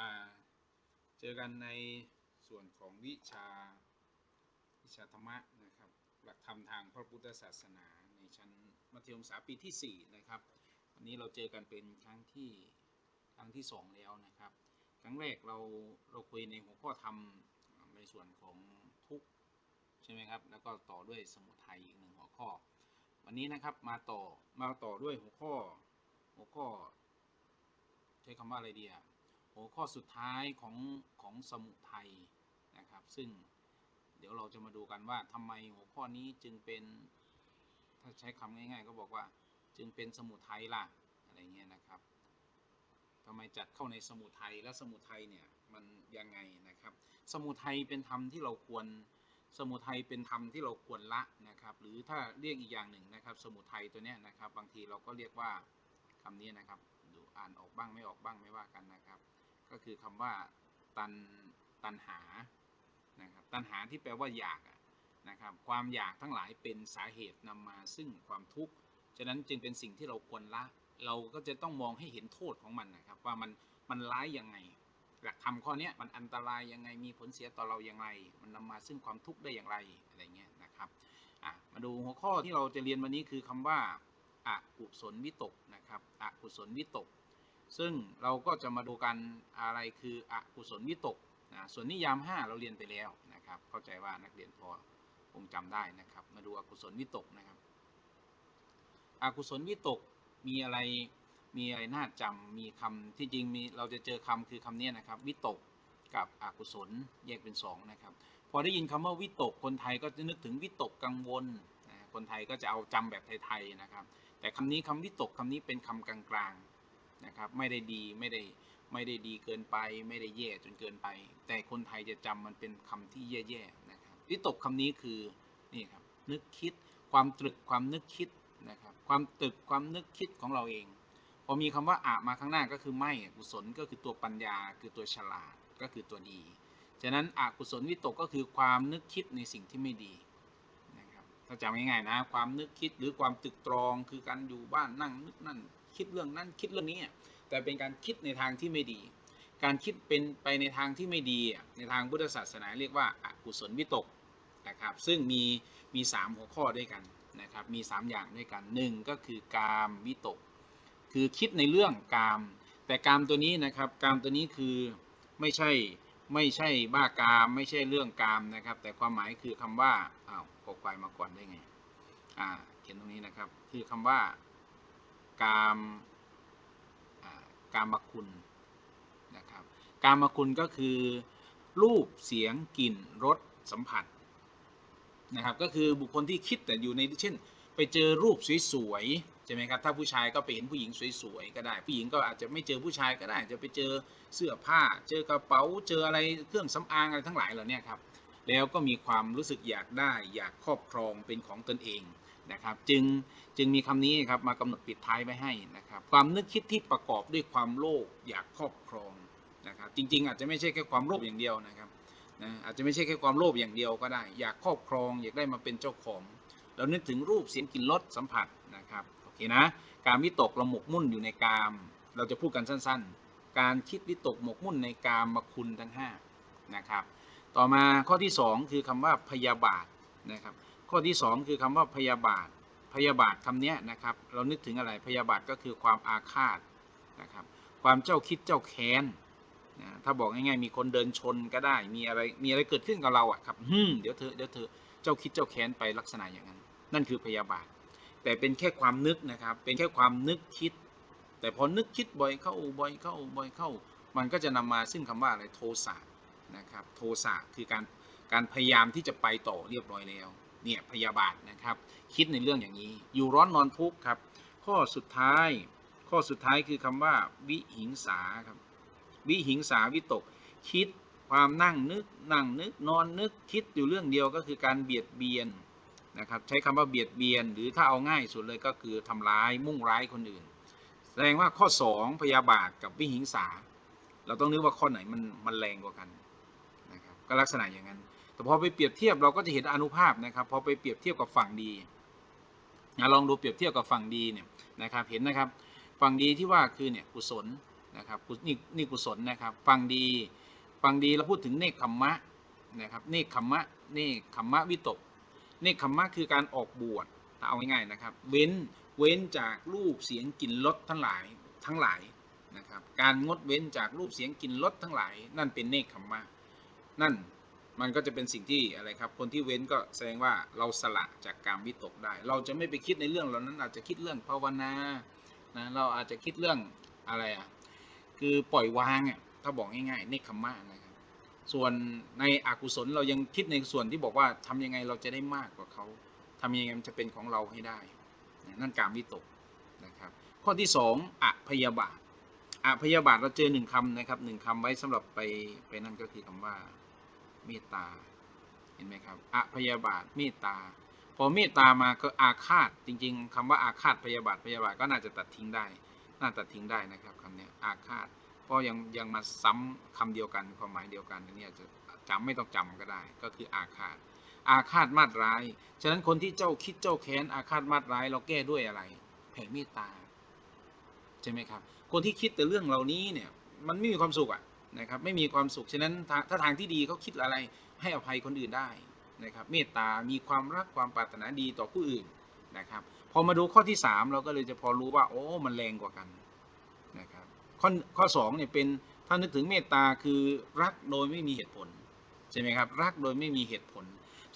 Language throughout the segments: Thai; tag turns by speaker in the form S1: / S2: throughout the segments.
S1: มาเจอกันในส่วนของวิชาวิชาธรรมะนะครับ หลักธรรมทางพระพุทธศาสนาในชั้นมัธยมศึกษาปีที่ 4 นะครับ วันนี้เราเจอกันเป็นครั้งที่ครั้งที่ 2 แล้วนะครับ ครั้งแรกเราเราคุยในหัวข้อธรรมในส่วนของทุกใช่ไหมครับ แล้วก็ต่อด้วยสมุทัยอีกหนึ่งหัวข้อ วันนี้นะครับมาต่อมาต่อด้วยหัวข้อหัวข้อ ใช้คำว่าอะไรดีอะ หัวข้อสุดท้ายของของสมุทัยนะครับ ซึ่งเดี๋ยวเราจะมาดูกันว่าทำไมหัวข้อนี้จึงเป็น ถ้าใช้คำง่าย ๆ ก็บอกว่าจึงเป็นสมุทัยล่ะอะไรเงี้ยนะครับทำไมจัดเข้าในสมุทัยและสมุทัยเนี่ยมันยังไงนะครับ สมุทัยเป็นธรรมที่เราควร สมุทัยเป็นธรรมที่เราควรละนะครับ หรือถ้าเรียกอีกอย่างหนึ่งนะครับ สมุทัยตัวเนี้ยนะครับ บางทีเราก็เรียกว่าคำนี้นะครับ ดูอ่านออกบ้างไม่ออกบ้างไม่ว่ากันนะครับ ก็คือคำว่าตันตันหานะครับตันหาที่แปลว่าอยากนะครับความอยากทั้งหลายเป็นสาเหตุนำมาซึ่งความทุกข์ฉะนั้นจึงเป็นสิ่งที่เราควรละ เราก็จะต้องมองให้เห็นโทษของมันนะครับ ว่ามันมันร้ายยังไง หลักธรรมข้อนี้มันอันตรายยังไงมีผลเสียต่อเราอย่างไร มันนำมาซึ่งความทุกข์ได้อย่างไรอะไรเงี้ยนะครับอะมาดูหัวข้อที่เราจะเรียนวันนี้คือคำว่าอกุศลวิตกนะครับอกุศลวิตก ซึ่งเราก็จะมาดูกันอะไรคืออกุศลวิตกนะส่วนนิยาม 5 เราเรียนไปแล้วนะครับ เข้าใจว่านักเรียนพอคงจำได้นะครับ มาดูอกุศลวิตกนะครับ อกุศลวิตกมีอะไรมีอะไรน่าจำมีคำที่จริงมีเราจะเจอคำคือคำนี้นะครับ วิตกกับอกุศลแยกเป็นสองนะครับ พอได้ยินคำว่าวิตกคนไทยก็จะนึกถึงวิตกกังวลคนไทยก็จะเอาจำแบบไทยๆนะครับ แต่คำนี้คำวิตกคำนี้เป็นคำกลาง นะครับไม่ได้ดีไม่ได้ไม่ได้ดีเกินไป ไม่ได้แย่จนเกินไป แต่คนไทยจะจำมันเป็นคำที่แย่ๆนะครับวิตกคำนี้คือนี่ครับนึกคิดความตรึกความนึกคิดนะครับความตรึกความนึกคิดของเราเอง พอมีคำว่าอะมาข้างหน้าก็คือไม่กุศลก็คือตัวปัญญา คือตัวฉลาดก็คือตัวดีฉะนั้นอกุศลวิตกก็คือความนึกคิดในสิ่งที่ไม่ดีนะครับถ้าจำง่ายๆนะ ความนึกคิดหรือความตึกตรองคือการอยู่บ้านนั่งนึกนั่น คิดเรื่องนั้นคิดเรื่องนี้แต่เป็นการคิดในทางที่ไม่ดี การคิดเป็นไปในทางที่ไม่ดีในทางพุทธศาสนาเรียกว่าอกุศลวิตกนะครับ ซึ่งมีมีสามหัวข้อด้วยกันนะครับ มีสามอย่างด้วยกันหนึ่งก็คือกามวิตก คือคิดในเรื่องกาม แต่กามตัวนี้นะครับกามตัวนี้คือไม่ใช่ไม่ใช่บ้ากามไม่ใช่เรื่องกามนะครับ แต่ความหมายคือคำว่าอ้าวกกไฟมาก่อนได้ไงอ่าเขียนตรงนี้นะครับ คือคำว่า กามกามคุณนะครับกามคุณก็คือรูปเสียงกลิ่นรสสัมผัสนะครับก็คือบุคคลที่คิดแต่อยู่ในเช่น ไปเจอรูปสวยๆใช่ไหมครับถ้าผู้ชายก็ไปเห็นผู้หญิงสวยๆก็ได้ ผู้หญิงก็อาจจะไม่เจอผู้ชายก็ได้จะไปเจอเสื้อผ้า เจอกระเป๋าเจออะไรเครื่องสำอางอะไรทั้งหลายเหล่านี้ครับแล้วก็มีความรู้สึกอยากได้อยากครอบครองเป็นของตนเอง นะครับจึงจึงมีคำนี้ครับมากำหนดปิดท้ายไว้ให้นะครับความนึกคิดที่ประกอบด้วยความโลภอยากครอบครองนะครับจริง ๆ อาจจะไม่ใช่แค่ความโลภอย่างเดียวนะครับนะอาจจะไม่ใช่แค่ความโลภอย่างเดียวก็ได้ อยากครอบครองอยากได้มาเป็นเจ้าของเรานึกถึงรูปเสียงกลิ่นรสสัมผัสนะครับโอเคนะการวิตกเราหมกมุ่นอยู่ในกาม เราจะพูดกันสั้นๆ การคิดวิตกหมกมุ่นในกามมาคุณทั้ง5นะครับต่อมาข้อที่ 2 คือคำว่าพยาบาทนะครับ ข้อที่ 2 คือคำว่าพยาบาท พยาบาทคำนี้นะครับ เรานึกถึงอะไรพยาบาทก็คือความอาฆาตนะครับ ความเจ้าคิดเจ้าแค้นนะถ้าบอกง่ายๆมีคนเดินชนก็ได้ มีอะไรมีอะไรเกิดขึ้นกับเราอะครับฮึมเดี๋ยวเธอเดี๋ยวเธอเจ้าคิดเจ้าแค้นไปลักษณะอย่างนั้น นั่นคือพยาบาท แต่เป็นแค่ความนึกนะครับ เป็นแค่ความนึกคิด แต่พอนึกคิดบ่อยเข้าบ่อยเข้าบ่อยเข้า มันก็จะนำมาซึ่งคำว่าอะไรโทสะนะครับ โทสะคือการการพยายามที่จะไปต่อเรียบร้อยแล้ว เนี่ยพยาบาทนะครับ คิดในเรื่องอย่างนี้ อยู่ร้อนนอนทุกข์ครับ ข้อสุดท้าย ข้อสุดท้ายคือคำว่า วิหิงสาครับ วิหิงสาวิตก คิดความนั่งนึกนั่งนึกนอนนึกคิดอยู่เรื่องเดียวก็คือการเบียดเบียนนะครับใช้คำว่าเบียดเบียน หรือถ้าเอาง่ายสุดเลยก็คือทำร้ายมุ่งร้ายคนอื่น แสดงว่าข้อ 2 พยาบาทกับวิหิงสา เราต้องนึกว่าข้อไหนมันมันแรงกว่ากันนะครับก็ลักษณะอย่างนั้น แต่พอไปเปรียบเทียบเราก็จะเห็นอนุภาพนะครับพอไปเปรียบเทียบกับฝั่งดีนะลองดูเปรียบเทียบกับฝั่งดีเนี่ยนะครับเห็นนะครับฝั่งดีที่ว่าคือเนี่ยกุศลนะครับนี่นี่กุศลนะครับฟังดีฟังดีเราพูดถึงเนคขมมะนะครับเนคขมมะเนคขมมะวิตกเนคขมมะคือการออกบวชเอาง่ายๆนะครับ เว้นเว้นจากรูปเสียงกลิ่นรสทั้งหลายทั้งหลายนะครับการงดเว้นจากรูปเสียงกลิ่นรสทั้งหลาย นั่นเป็นเนคขมมะนั่น มันก็จะเป็นสิ่งที่อะไรครับ คนที่เว้นก็แสดงว่าเราสละจากการวิตกได้ เราจะไม่ไปคิดในเรื่องเหล่านั้น อาจจะคิดเรื่องภาวนานะเราอาจจะคิดเรื่องอะไรอะคือปล่อยวางอะถ้าบอกง่ายๆเนคขมมะนะครับส่วนในอกุศลเรายังคิดในส่วนที่บอกว่าทำยังไงเราจะได้มากกว่าเขาทำยังไงมันจะเป็นของเราให้ได้นั่นการวิตกนะครับ ข้อที่สองอพยาบาทอพยาบาทเราเจอหนึ่งคำนะครับหนึ่งคำไว้สำหรับไปไปนั่นก็คือคำว่า เมตตา เห็นไหมครับอพยาบาทเมตตา พอเมตตามาก็อาฆาต จริง ๆคำว่าอาฆาตพยาบาทพยาบาทก็น่าจะตัดทิ้งได้ น่าตัดทิ้งได้นะครับคำนี้อาฆาต เพราะยังยังมาซ้ำคำเดียวกันความหมายเดียวกันนนี้อาจจะจำไม่ต้องจำก็ได้ ก็คืออาฆาต อาฆาตมาดร้าย ฉะนั้นคนที่เจ้าคิดเจ้าแค้นอาฆาตมาดร้าย เราแก้ด้วยอะไร แผ่เมตตา ใช่ไหมครับ คนที่คิดแต่เรื่องเหล่านี้เนี่ย มันไม่มีความสุขอะ นะครับไม่มีความสุขฉะนั้นถ้าทางที่ดีเขาคิดอะไรให้อภัยคนอื่นได้นะครับเมตตา มีความรักความปรารถนาดีต่อผู้อื่นนะครับพอมาดูข้อที่สามเราก็เลยจะพอรู้ว่าโอ้มันแรงกว่ากันนะครับข้อข้อสองเนี่ยเป็นถ้านึกถึงเมตตาคือรักโดยไม่มีเหตุผลใช่ไหมครับรักโดยไม่มีเหตุผล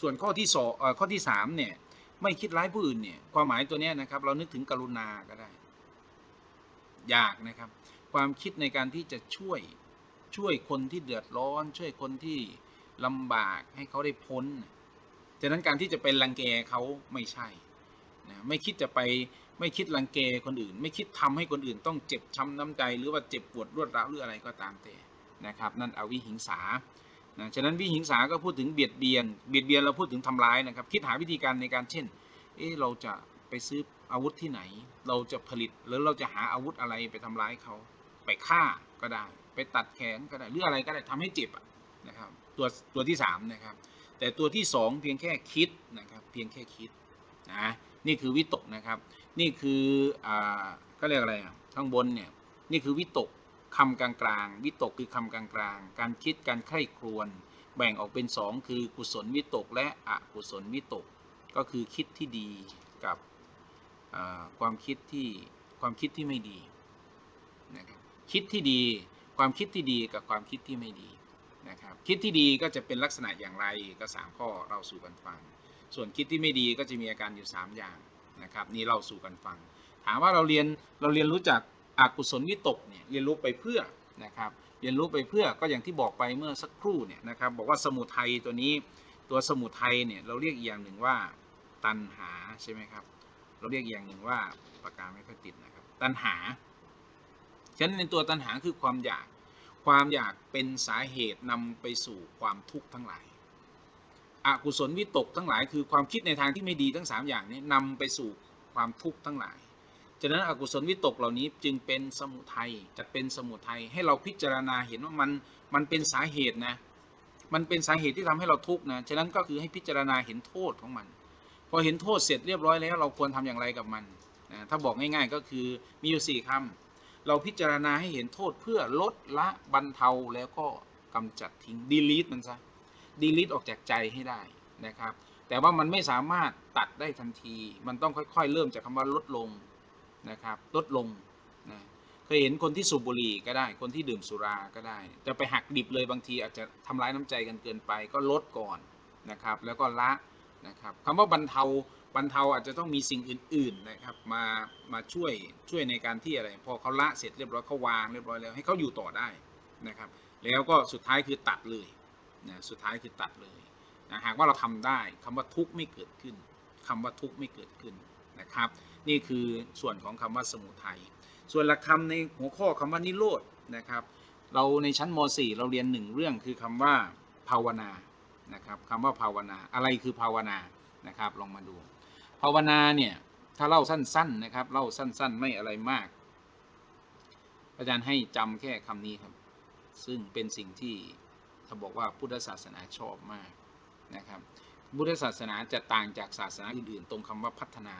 S1: ส่วนข้อที่สองข้อที่สามเนี่ยไม่คิดร้ายผู้อื่นเนี่ยความหมายตัวนี้นะครับเรานึกถึงกรุณาก็ได้ อยากนะครับ ความคิดในการที่จะช่วย ช่วยคนที่เดือดร้อน ช่วยคนที่ลำบากให้เขาได้พ้นฉะนั้นการที่จะไปรังแกเขาไม่ใช่นะไม่คิดจะไปไม่คิดรังแกคนอื่น ไม่คิดทำให้คนอื่นต้องเจ็บช้ำน้ำใจ หรือว่าเจ็บปวดรวดร้าวหรืออะไรก็ตามแต่นะครับ นั่นอวิหิงสานะฉะนั้นวิหิงสาก็พูดถึงเบียดเบียน เบียดเบียนเราพูดถึงทำร้ายนะครับ คิดหาวิธีการในการเช่น เออเราจะไปซื้ออาวุธที่ไหน เราจะผลิตหรือเราจะหาอาวุธอะไรไปทำร้ายเขา ไปฆ่าก็ได้ ไปตัดแขนก็ได้หรืออะไรก็ได้ทำให้เจ็บนะครับตัวตัวที่สามนะครับแต่ตัวที่สองเพียงแค่คิดนะครับเพียงแค่คิดนะนี่คือวิตกนะครับ นี่คืออ่าก็เรียกอะไรอะข้างบนเนี่ยนี่คือวิตกคำกลางๆ วิตกคือคำกลางๆ การคิดการใคร่ครวญแบ่งออกเป็นสองคือกุศลวิตก และอกุศลวิตก ก็คือคิดที่ดีกับความคิดที่ความคิดที่ไม่ดีนะครับคิดที่ดี ความคิดที่ดีกับความคิดที่ไม่ดีนะครับคิดที่ดีก็จะเป็นลักษณะอย่างไรก็สามข้อเราสู่กันฟัง ส่วนคิดที่ไม่ดีก็จะมีอาการอยู่ 3 อย่างนะครับนี่เราสู่กันฟัง ถามว่าเราเรียนเราเรียนรู้จากอากุศลวิตกเนี่ยเรียนรู้ไปเพื่อนะครับเรียนรู้ไปเพื่อก็อย่างที่บอกไปเมื่อสักครู่เนี่ยนะครับบอกว่าสมุทัยตัวนี้ตัวสมุทัยเนี่ยเราเรียกอีกอย่างหนึ่งว่าตัณหาใช่ไหมครับ เราเรียกอย่างหนึ่งว่าปากกาไม่ค่อยติดนะครับ ตัณหา ฉะนั้นในตัวตัณหาคือความอยาก ความอยากเป็นสาเหตุนำไปสู่ความทุกข์ทั้งหลายอกุศลวิตกทั้งหลายคือความคิดในทางที่ไม่ดีทั้ง 3 อย่างนี้นำไปสู่ความทุกข์ทั้งหลาย ฉะนั้นอกุศลวิตกเหล่านี้จึงเป็นสมุทัยจะเป็นสมุทัยให้เราพิจารณาเห็นว่ามันมันเป็นสาเหตุนะมันเป็นสาเหตุที่ทำให้เราทุกข์นะ ฉะนั้นก็คือให้พิจารณาเห็นโทษของมัน พอเห็นโทษเสร็จเรียบร้อยแล้วเราควรทำอย่างไรกับมันนะถ้าบอกง่ายๆก็คือมีอยู่สี่คำ เราพิจารณาให้เห็นโทษเพื่อลดละบรรเทาแล้วก็กำจัดทิ้งดีลีทมันซะดีลิทออกจากใจให้ได้นะครับ แต่ว่ามันไม่สามารถตัดได้ทันที มันต้องค่อยๆ เริ่มจากคำว่าลดลงนะครับ ลดลงนะเคยเห็นคนที่สูบบุหรี่ก็ได้ คนที่ดื่มสุราก็ได้ จะไปหักดิบเลยบางทีอาจจะทำร้ายน้ำใจกันเกินไป ก็ลดก่อนนะครับ แล้วก็ละนะครับคำว่าบรรเทา บรรเทาอาจจะต้องมีสิ่งอื่น ๆนะครับ มามาช่วยช่วยในการที่อะไร พอเขาละเสร็จเรียบร้อยเขาวางเรียบร้อยแล้วให้เขาอยู่ต่อได้นะครับ แล้วก็สุดท้ายคือตัดเลยนะสุดท้ายคือตัดเลยนะหากว่าเราทำได้คำว่าทุกข์ไม่เกิดขึ้นคำว่าทุกข์ไม่เกิดขึ้นนะครับ นี่คือส่วนของคำว่าสมุทัยส่วนหลักธรรมในหัวข้อคำว่านิโรธนะครับ เราในชั้นม .4 เราเรียนหนึ่งเรื่องคือคำว่าภาวนานะครับคำว่าภาวนาอะไรคือภาวนานะครับ ลองมาดู ภาวนาเนี่ยถ้าเล่าสั้นๆนะครับเล่าสั้น ๆ ไม่อะไรมาก อาจารย์ให้จำแค่คำนี้ครับ ซึ่งเป็นสิ่งที่เขาบอกว่าพุทธศาสนาชอบมากนะครับพุทธศาสนาจะต่างจากศาสนาอื่นๆ ตรงคำว่าพัฒนา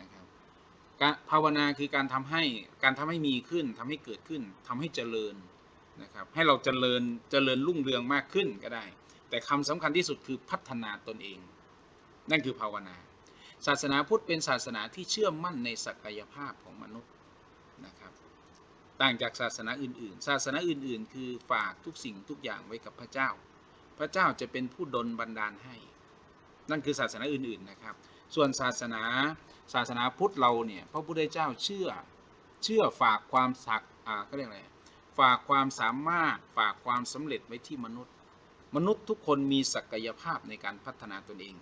S1: นะครับการภาวนาคือการทำให้การทำให้มีขึ้นทำให้เกิดขึ้นทำให้เจริญนะครับให้เราเจริญเจริญรุ่งเรืองมากขึ้นก็ได้ แต่คำสำคัญที่สุดคือพัฒนาตนเอง นั่นคือภาวนา ศาสนาพุทธเป็นศาสนาที่เชื่อมั่นในศักยภาพของมนุษย์นะครับต่างจากศาสนาอื่นๆ ศาสนาอื่นๆ คือฝากทุกสิ่งทุกอย่างไว้กับพระเจ้า พระเจ้าจะเป็นผู้ดลบันดาลให้ นั่นคือศาสนาอื่นๆนะครับ ส่วนศาสนาศาสนาพุทธเราเนี่ยพระพุทธเจ้าเชื่อเชื่อฝากความศักอ่าเขาเรียกอะไรฝากความสามารถฝากความสำเร็จไว้ที่มนุษย์ มนุษย์ทุกคนมีศักยภาพในการพัฒนาตนเอง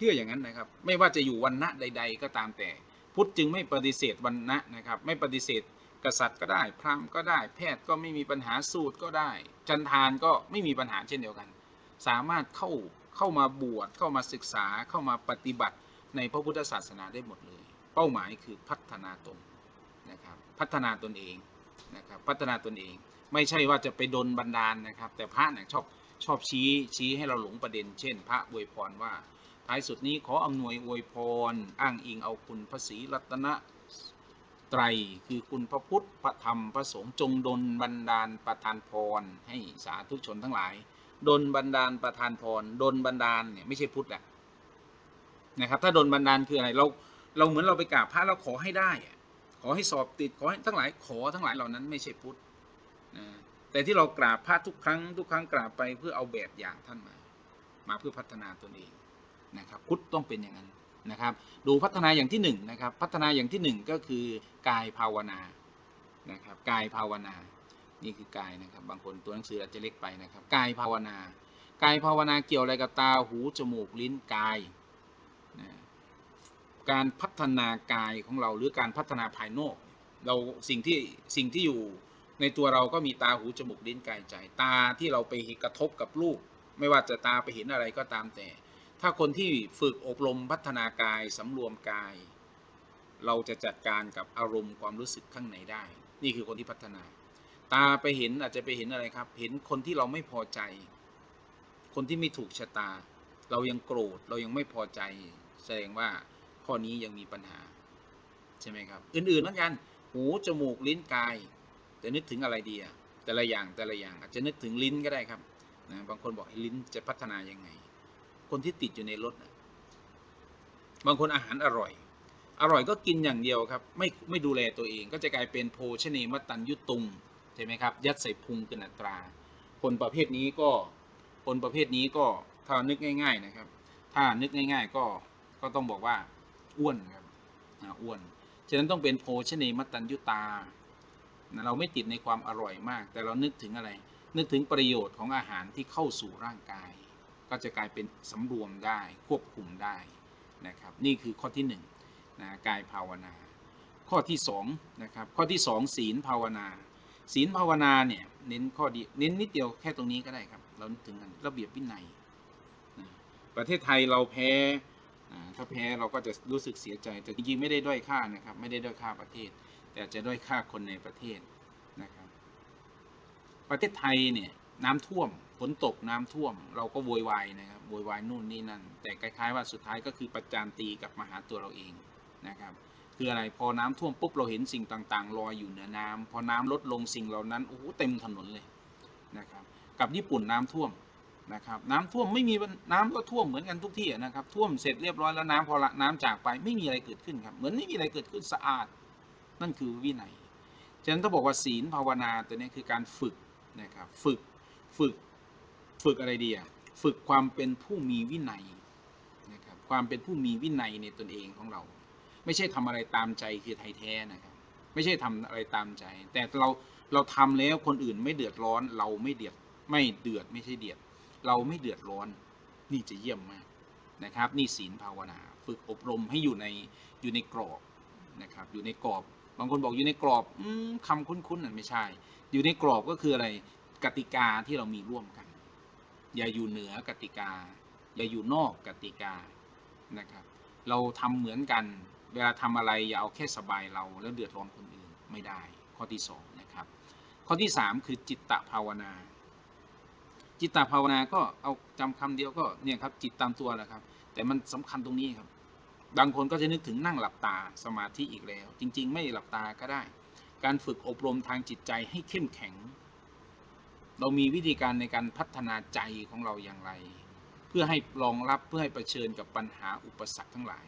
S1: เชื่ออย่างนั้นนะครับ ไม่ว่าจะอยู่วันณะใด ๆ ก็ตามแต่ พุทธจึงไม่ปฏิเสธวันณะนะครับ ไม่ปฏิเสธกษัตริย์ก็ได้ พราหมณ์ก็ได้ แพทย์ก็ไม่มีปัญหาสูตรก็ได้ จันทานก็ไม่มีปัญหาเช่นเดียวกัน สามารถเข้าเข้ามาบวชเข้ามาศึกษาเข้ามาปฏิบัติในพระพุทธศาสนาได้หมดเลย เป้าหมายคือพัฒนาตนนะครับ พัฒนาตนเองนะครับ พัฒนาตนเอง ไม่ใช่ว่าจะไปดนบันดาลนะครับ แต่พระเนี่ยชอบชอบชี้ชี้ให้เราหลงประเด็น เช่น พระอวยพรว่า ท้ายสุดนี้ขออำนวยอวยพร อ้างอิงเอาคุณพระศรีรัตนไตรคือคุณพระพุทธพระธรรมพระสงฆ์จงดลบันดาลประทานพร ให้สาธุชนทั้งหลายดลบันดาลประทานพรดลบันดาลเนี่ยไม่ใช่พุทธแหละนะครับ ถ้าดลบันดาลคืออะไรเราเราเหมือนเราไปกราบพระแล้วขอให้ได้ขอให้สอบติดขอให้ทั้งหลายขอทั้งหลายเหล่านั้นไม่ใช่พุทธนะแต่ที่เรากราบพระทุกครั้งทุกครั้งกราบไปเพื่อเอาแบบอย่างท่านมา มาเพื่อพัฒนาตนเอง นะครับพุทธต้องเป็นอย่างนั้นนะครับ ดูพัฒนาอย่างที่หนึ่งนะครับพัฒนาอย่างที่หนึ่งก็คือกายภาวนานะครับกายภาวนา นี่คือกายนะครับ บางคนตัวหนังสืออาจจะเล็กไปนะครับกายภาวนากายภาวนาเกี่ยวอะไรกับตาหูจมูกลิ้นกายนะการพัฒนากายของเราหรือการพัฒนาภายนอก เราสิ่งที่สิ่งที่อยู่ในตัวเราก็มีตาหูจมูกลิ้นกายใจ ตาที่เราไปกระทบกับรูป ไม่ว่าจะตาไปเห็นอะไรก็ตามแต่ ถ้าคนที่ฝึกอบรมพัฒนากายสำรวมกาย เราจะจัดการกับอารมณ์ความรู้สึกข้างในได้ นี่คือคนที่พัฒนา ตาไปเห็นอาจจะไปเห็นอะไรครับ เห็นคนที่เราไม่พอใจ คนที่ไม่ถูกชะตา เรายังโกรธเรายังไม่พอใจ แสดงว่าข้อนี้ยังมีปัญหา ใช่ไหมครับ อื่นๆเหมือนกันหูจมูกลิ้นกาย จะนึกถึงอะไรดีอะแต่ละอย่างแต่ละอย่างอาจจะนึกถึงลิ้นก็ได้ครับนะบางคนบอกให้ลิ้นจะพัฒนายังไง คนที่ติดอยู่ในรถนะบางคนอาหารอร่อย อร่อยก็กินอย่างเดียวครับ ไม่ไม่ดูแลตัวเองก็จะกลายเป็นโภชเนมตันยุตุงใช่ไหมครับ ยัดใส่พุงเกินอัตรา คนประเภทนี้ก็คนประเภทนี้ก็ถ้านึกง่าย ๆนะครับ ถ้านึกง่าย ๆ ก็ก็ต้องบอกว่าอ้วนครับอ้วนฉะนั้นต้องเป็นโภชเนมตันยุตาเราไม่ติดในความอร่อยมาก แต่เรานึกถึงอะไร นึกถึงประโยชน์ของอาหารที่เข้าสู่ร่างกาย ก็จะกลายเป็นสำรวมได้ควบคุมได้นะครับนี่คือข้อที่หนึ่งนะกายภาวนา ข้อที่สองนะครับข้อที่สองศีลภาวนา ศีลภาวนาเนี่ยเน้นข้อดีเน้นนิดเดียวแค่ตรงนี้ก็ได้ครับเราถึงกันระเบียบวินัยประเทศไทยเราแพ้ถ้าแพ้เราก็จะรู้สึกเสียใจ แต่จริงๆไม่ได้ด้อยค่านะครับ ไม่ได้ด้อยค่าประเทศ แต่จะด้อยค่าคนในประเทศนะครับ ประเทศไทยเนี่ยน้ำท่วม ฝนตกน้ำท่วม เราก็โวยวายนะครับโวยวายนู่นนี่นั่น แต่คล้ายๆว่าสุดท้ายก็คือประจานตีกับมาหาตัวเราเองนะครับคืออะไรพอน้ำท่วมปุ๊บเราเห็นสิ่งต่างๆลอยอยู่เหนือน้ำพอน้ำลดลงสิ่งเหล่านั้นโอ้โหเต็มถนนเลยนะครับกับญี่ปุ่นน้ำท่วมนะครับน้ำท่วมไม่มีน้ำก็ท่วมเหมือนกันทุกที่นะครับท่วมเสร็จเรียบร้อยแล้วน้ำพอละน้ำจากไปไม่มีอะไรเกิดขึ้นครับเหมือนไม่มีอะไรเกิดขึ้นสะอาด นั่นคือวินัยฉะนั้นถ้าบอกว่าศีลภาวนาตัวนี้คือการฝึกนะครับฝึกฝึก ฝึกอะไรดีอะฝึกความเป็นผู้มีวินัยนะครับความเป็นผู้มีวินัยในตนเองของเรา ไม่ใช่ทำอะไรตามใจคือไทยแท้นะครับ ไม่ใช่ทำอะไรตามใจ แต่เราเราทำแล้วคนอื่นไม่เดือดร้อน เราไม่เดือดไม่เดือดไม่ใช่เดือด เราไม่เดือดร้อนนี่จะเยี่ยมมากนะครับ นี่ศีลภาวนา ฝึกอบรมให้อยู่ในอยู่ในกรอบนะครับ อยู่ในกรอบ บางคนบอกอยู่ในกรอบอมคำคุ้นๆนั่นไม่ใช่ อยู่ในกรอบก็คืออะไรกติกาที่เรามีร่วมกัน อย่าอยู่เหนือกติกา อย่าอยู่นอกกติกานะครับ เราทำเหมือนกัน เวลาทำอะไรอย่าเอาแค่สบายเราแล้วเดือดร้อนคนอื่นไม่ได้ ข้อที่สองนะครับ ข้อที่สามคือจิตตภาวนา จิตตภาวนาก็เอาจำคำเดียวก็เนี่ยครับจิตตามตัวแหละครับ แต่มันสำคัญตรงนี้ครับ บางคนก็จะนึกถึงนั่งหลับตาสมาธิอีกแล้ว จริง ๆ ไม่หลับตาก็ได้ การฝึกอบรมทางจิตใจให้เข้มแข็ง เรามีวิธีการในการพัฒนาใจของเราอย่างไร เพื่อให้รองรับเพื่อให้เผชิญกับปัญหาอุปสรรคทั้งหลาย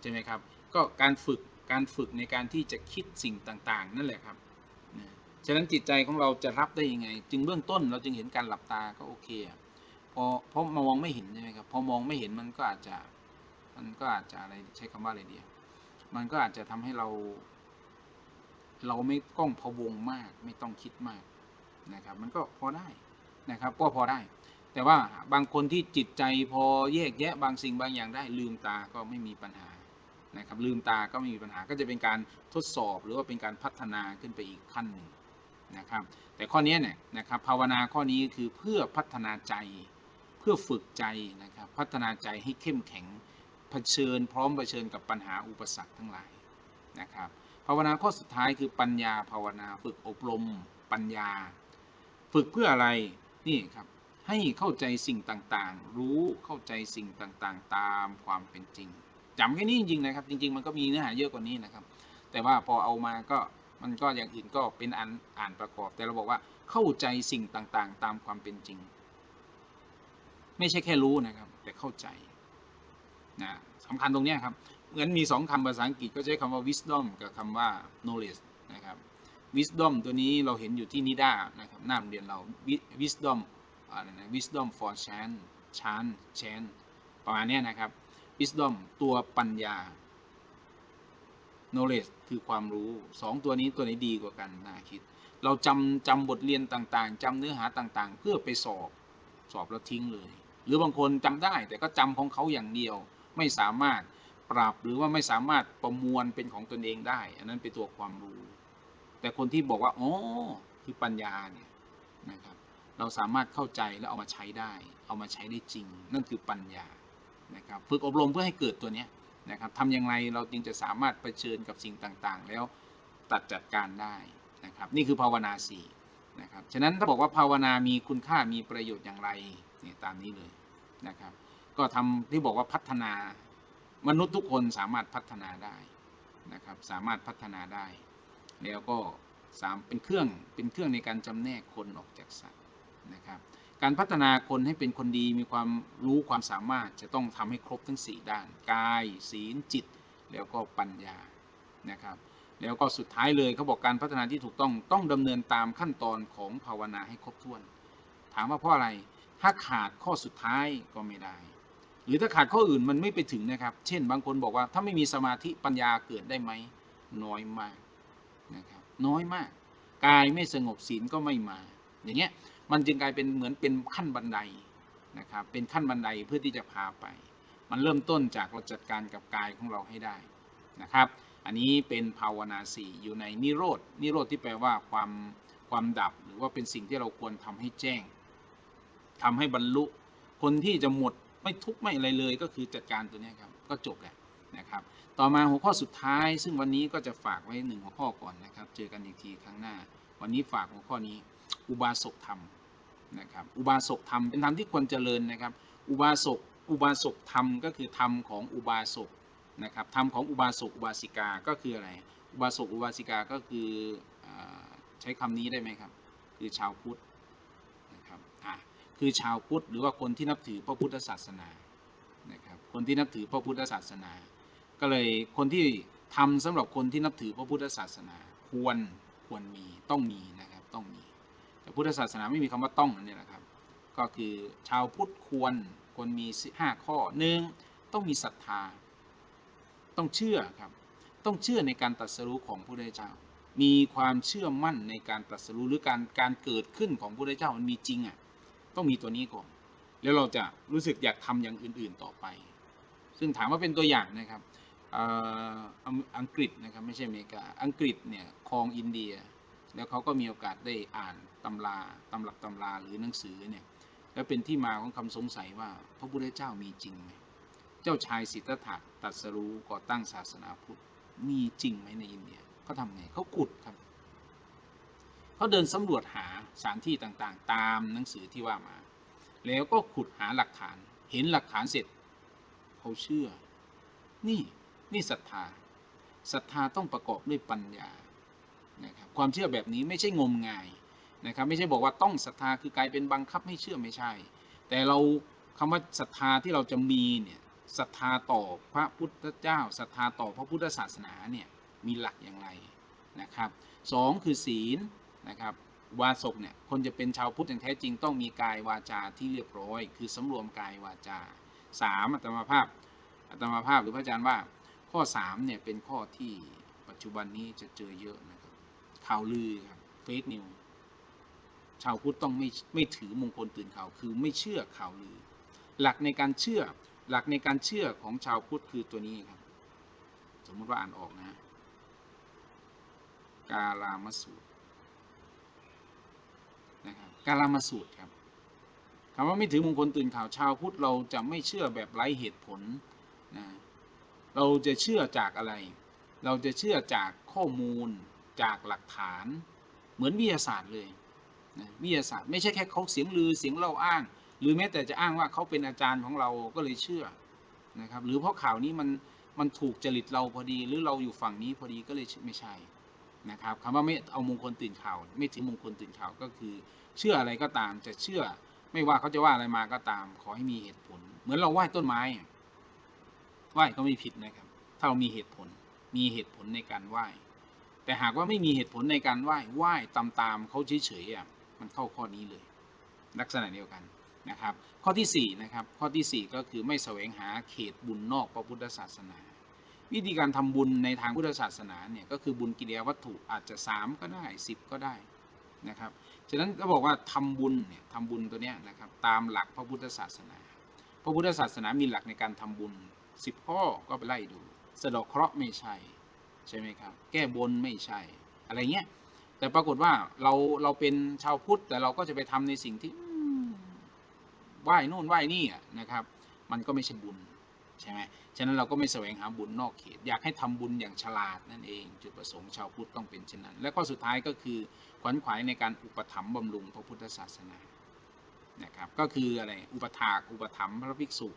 S1: ใช่ไหมครับ ก็การฝึกการฝึกในการที่จะคิดสิ่งต่างๆ นั่นแหละครับฉะนั้นจิตใจของเราจะรับได้ยังไง จึงเบื้องต้นเราจึงเห็นการหลับตาก็โอเคพอเพราะมองไม่เห็นใช่ไหมครับพอมองไม่เห็นมันก็อาจจะมันก็อาจจะอะไรใช้คำว่าอะไรเดีอะมันก็อาจจะทำให้เรา เราไม่ก้องพะวงมาก ไม่ต้องคิดมาก นะครับ มันก็พอได้นะครับก็พอได้ แต่ว่าบางคนที่จิตใจพอแยกแยะบางสิ่งบางอย่างได้ ลืมตาก็ไม่มีปัญหานะครับลืมตาก็ไม่มีปัญหาก็จะเป็นการทดสอบหรือว่าเป็นการพัฒนาขึ้นไปอีกขั้นหนึ่งนะครับ แต่ข้อนี้เนี่ยนะครับภาวนาข้อนี้คือเพื่อพัฒนาใจ เพื่อฝึกใจนะครับพัฒนาใจให้เข้มแข็งเผชิญ พร้อมเผชิญกับปัญหาอุปสรรคทั้งหลายนะครับภาวนาข้อสุดท้ายคือปัญญาภาวนาฝึกอบรมปัญญา ฝึกเพื่ออะไร นี่ครับ ให้เข้าใจสิ่งต่างๆ รู้เข้าใจสิ่งต่างๆ ตามความเป็นจริงจำแค่นี้จริงๆนะครับ จริง ๆ มันก็มีเนื้อหาเยอะกว่านี้นะครับ แต่ว่าพอเอามาก็มันก็อย่างอื่นก็เป็นอันอ่านประกอบ แต่เราบอกว่าเข้าใจสิ่งต่างๆ ตามความเป็นจริง ไม่ใช่แค่รู้นะครับ แต่เข้าใจนะสำคัญตรงนี้ครับเหมือนมีสองคำภาษาอังกฤษก็ใช้คำว่า wisdom กับคำว่า knowledge นะครับ wisdom ตัวนี้เราเห็นอยู่ที่นิด้านะครับหน้าโรงเรียนเรา Wisdom อะไรนะ wisdom for chan chan chan ประมาณนี้นะครับ wisdom ตัวปัญญา knowledge คือความรู้สองตัวนี้ตัวไหนดีกว่ากันน่าคิด เราจำจำบทเรียนต่างๆจำเนื้อหาต่างๆ เพื่อไปสอบสอบแล้วทิ้งเลย หรือบางคนจำได้แต่ก็จำของเขาอย่างเดียวไม่สามารถปรับหรือว่าไม่สามารถประมวลเป็นของตนเองได้ อันนั้นเป็นตัวความรู้ แต่คนที่บอกว่าอ๋อคือปัญญาเนี่ยนะครับ เราสามารถเข้าใจและเอามาใช้ได้ เอามาใช้ได้จริง นั่นคือปัญญานะครับฝึกอบรมเพื่อให้เกิดตัวเนี้ยนะครับทำอย่างไรเราจึงจะสามารถเผชิญกับสิ่งต่างๆ แล้วตัดจัดการได้นะครับ นี่คือภาวนาสี่นะครับฉะนั้นถ้าบอกว่าภาวนามีคุณค่ามีประโยชน์อย่างไรเนี่ยตามนี้เลยนะครับ ก็ทำที่บอกว่าพัฒนามนุษย์ทุกคนสามารถพัฒนาได้นะครับ สามารถพัฒนาได้ แล้วก็สามเป็นเครื่องเป็นเครื่องในการจำแนกคนออกจากสัตว์นะครับการพัฒนาคนให้เป็นคนดีมีความรู้ความสามารถจะต้องทำให้ครบทั้ง 4 ด้าน กาย ศีลจิต แล้วก็ปัญญานะครับแล้วก็สุดท้ายเลยเขาบอกการพัฒนาที่ถูกต้องต้องดำเนินตามขั้นตอนของภาวนาให้ครบถ้วน ถามว่าเพราะอะไรถ้าขาดข้อสุดท้ายก็ไม่ได้ หรือถ้าขาดข้ออื่นมันไม่ไปถึงนะครับ เช่น บางคนบอกว่าถ้าไม่มีสมาธิปัญญาเกิดได้ไหมน้อยมาก นะครับน้อยมาก กายไม่สงบศีลก็ไม่มา อย่างเงี้ยมันจึงกลายเป็นเหมือนเป็นขั้นบันไดนะครับเป็นขั้นบันไดเพื่อที่จะพาไป มันเริ่มต้นจากเราจัดการกับกายของเราให้ได้นะครับ อันนี้เป็นภาวนาสี่อยู่ในนิโรธนิโรธที่แปลว่าความความดับหรือว่าเป็นสิ่งที่เราควรทำให้แจ้งทำให้บรรลุคนที่จะหมดไม่ทุกข์ไม่อะไรเลยก็คือจัดการตัวนี้ครับ ก็จบแหละ นะครับ ต่อมาหัวข้อสุดท้าย ซึ่งวันนี้ก็จะฝากไว้หนึ่งหัวข้อก่อนนะครับ เจอกันอีกทีครั้งหน้า วันนี้ฝากหัวข้อนี้ อุบาสกธรรมนะครับ อุบาสกธรรมเป็นธรรมที่ควรเจริญนะครับ อุบาสก อุบาสกธรรมก็คือธรรมของอุบาสกนะครับ ธรรมของอุบาสกอุบาสิกา ก็คืออะไร อุบาสกอุบาสิกา ก็คืออใช้คำนี้ได้ไหมครับ คือชาวพุทธนะครับอะคือชาวพุทธหรือว่าคนที่นับถือพระพุทธศาสนานะครับ คนที่นับถือพระพุทธศาสนา ก็เลยคนที่ทำสำหรับคนที่นับถือพระพุทธศาสนาควรควรมีต้องมีนะครับต้องมี แต่พุทธศาสนาไม่มีคำว่าต้องนนี้แหละครับ ก็คือชาวพุทธควรควรมีห้าข้อหนึ่งต้องมีศรัทธา ต้องเชื่อครับ ต้องเชื่อในการตรัสรู้ของพระพุทธเจ้า มีความเชื่อมั่นในการตรัสรู้หรือการการเกิดขึ้นของพระพุทธเจ้ามันมีจริงอะต้องมีตัวนี้ก่อนแล้วเราจะรู้สึกอยากทำอย่างอื่น ๆต่อไป ซึ่งถามว่าเป็นตัวอย่างนะครับ อ่ออังกฤษนะครับไม่ใช่อเมริกา อังกฤษเนี่ยครองอินเดีย แล้วเขาก็มีโอกาสได้อ่านตำราตำรับตำราหรือหนังสือเนี่ยแล้วเป็นที่มาของคำสงสัยว่าพระพุทธเจ้ามีจริงไหมเจ้าชายสิทธัตถะตรัสรู้ก่อตั้งศาสนาพุทธมีจริงไหมในอินเดียเขาทำไงเขาขุดครับเขาเดินสำรวจหาสถานที่ต่างๆ ตามหนังสือที่ว่ามา แล้วก็ขุดหาหลักฐาน เห็นหลักฐานเสร็จเขาเชื่อ นี่ นี่ศรัทธาศรัทธาต้องประกอบด้วยปัญญานะครับความเชื่อแบบนี้ไม่ใช่งมงายนะครับไม่ใช่บอกว่าต้องศรัทธาคือกลายเป็นบังคับให้เชื่อไม่ใช่ แต่เราคำว่าศรัทธาที่เราจะมีเนี่ยศรัทธาต่อพระพุทธเจ้าศรัทธาต่อพระพุทธศาสนาเนี่ยมีหลักอย่างไรนะครับสองคือศีลนะครับวาสกเนี่ยคนจะเป็นชาวพุทธอย่างแท้จริงต้องมีกายวาจาที่เรียบร้อย คือสำรวมกายวาจาสามอัตมาภาพอัตมาภาพหรือพระอาจารย์ว่า ข้อสามเนี่ยเป็นข้อที่ปัจจุบันนี้จะเจอเยอะนะครับข่าวลือครับเฟซนิวชาวพุทธต้องไม่ไม่ถือมงคลตื่นข่าวคือไม่เชื่อข่าวลือ หลักในการเชื่อหลักในการเชื่อของชาวพุทธคือตัวนี้ครับ สมมุติว่าอ่านออกนะ กาลามสูตรนะครับกาลามสูตรครับคำว่าไม่ถือมงคลตื่นข่าวชาวพุทธเราจะไม่เชื่อแบบไร้เหตุผลนะ เราจะเชื่อจากอะไร เราจะเชื่อจากข้อมูลจากหลักฐาน เหมือนวิทยาศาสตร์เลยนะวิทยาศาสตร์ไม่ใช่แค่เขาเสียงลือเสียงเล่าอ้าง หรือแม้แต่จะอ้างว่าเขาเป็นอาจารย์ของเราก็เลยเชื่อนะครับ หรือเพราะข่าวนี้มันมันถูกจริตเราพอดี หรือเราอยู่ฝั่งนี้พอดีก็เลยไม่ใช่นะครับคำว่าไม่เอามงคลตื่นข่าว ไม่ถึงมงคลตื่นข่าวก็คือ เชื่ออะไรก็ตามจะเชื่อ ไม่ว่าเขาจะว่าอะไรมาก็ตาม ขอให้มีเหตุผล เหมือนเราไหว้ต้นไม้ ไหว้ก็ไม่ผิดนะครับ ถ้าเรามีเหตุผล มีเหตุผลในการไหว้ แต่หากว่าไม่มีเหตุผลในการไหว้ ไหว้ตามตามๆเขาเฉยๆอะ มันเข้าข้อนี้เลย ลักษณะเดียวกันนะครับ ข้อที่สี่นะครับ ข้อที่สี่ก็คือไม่แสวงหาเขตบุญนอกพระพุทธศาสนา วิธีการทำบุญในทางพุทธศาสนาเนี่ยก็คือบุญกิริยาวัตถุอาจจะสามก็ได้สิบก็ได้นะครับ ฉะนั้นก็บอกว่าทำบุญเนี่ยทำบุญตัวเนี้ยนะครับตามหลักพระพุทธศาสนา พระพุทธศาสนามีหลักในการทำบุญ สิบข้อก็ไปไล่ดูสะดอกเคราะห์ไม่ใช่ใช่ไหมครับ แก้บนไม่ใช่ อะไรเงี้ย แต่ปรากฏว่าเราเราเป็นชาวพุทธแต่เราก็จะไปทำในสิ่งที่ไหว้นู่นไหว้นี่นะครับ มันก็ไม่ใช่บุญใช่ไหมฉะนั้นเราก็ไม่แสวงหาบุญนอกเขต อยากให้ทำบุญอย่างฉลาดนั่นเอง จุดประสงค์ชาวพุทธต้องเป็นเช่นนั้น และก็สุดท้ายก็คือขวัญขวายในการอุปถัมภ์บำรุงพระพุทธศาสนานะครับ ก็คืออะไรอุปถากอุปถัมภ์พระภิกษุ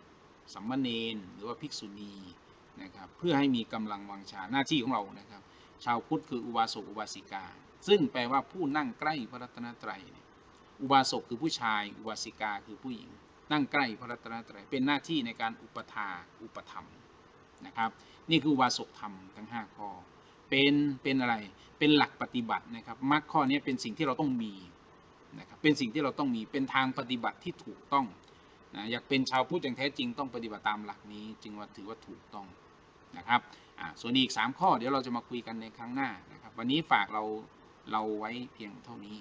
S1: สัมมเนนหรือว่าภิกษุณีนะครับเพื่อให้มีกำลังวังชาหน้าที่ของเรานะครับ ชาวพุทธคืออุบาสกอุบาสิกา ซึ่งแปลว่าผู้นั่งใกล้พระรัตนตรัยอุบาสกคือผู้ชาย อุบาสิกาคือผู้หญิง นั่งใกล้พระรัตนตรัยเป็นหน้าที่ในการอุปถาอุปธรรมนะครับ นี่คืออุบาสกธรรมทั้ง 5 ข้อ เป็นเป็นอะไรเป็นหลักปฏิบัตินะครับมรรคข้อนี้เป็นสิ่งที่เราต้องมีนะครับเป็นสิ่งที่เราต้องมีเป็นทางปฏิบัติที่ถูกต้อง นะอยากเป็นชาวพุทธอย่างแท้จริงต้องปฏิบัติตามหลักนี้ จึงว่าถือว่าถูกต้องนะครับส่วนอีก 3 ข้อเดี๋ยวเราจะมาคุยกันในครั้งหน้านะครับ วันนี้ฝากเราเราไว้เพียงเท่านี้